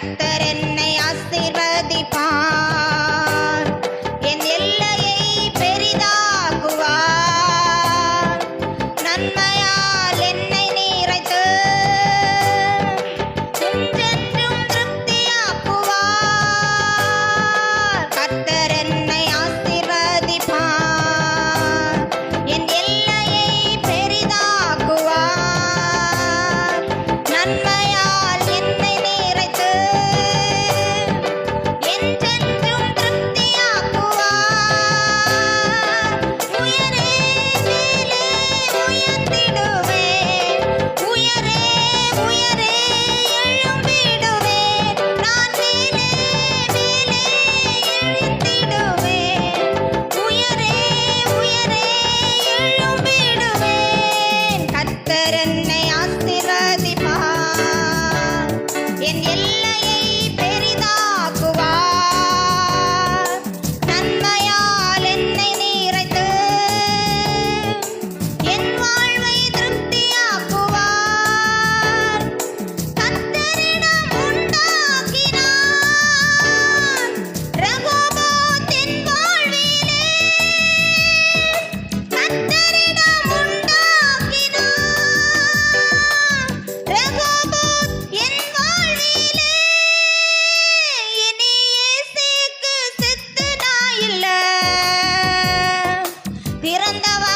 கத்தர் என்னை ஆசீர்வதிப்பான் Давай.